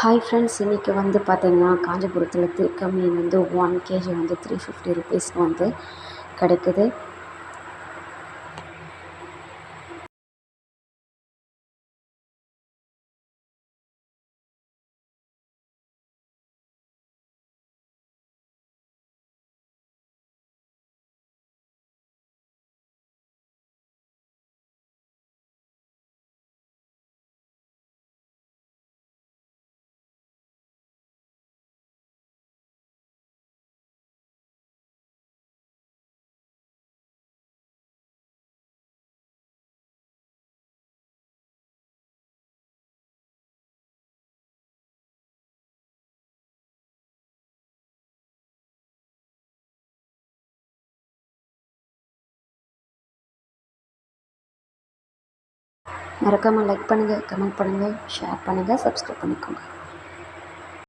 Hi friends இன்றைக்கி வந்து பார்த்திங்கன்னா காஞ்சிபுரத்தில் திருக்க மீன் வந்து ஒன் கேஜி வந்து த்ரீ ஃபிஃப்டி ருபீஸ்க்கு வந்து கிடைக்குது. மறக்காமல் லைக் பண்ணுங்கள் கமெண்ட் பண்ணுங்கள் ஷேர் பண்ணுங்கள் சப்ஸ்கிரைப் பண்ணிக்கோங்க.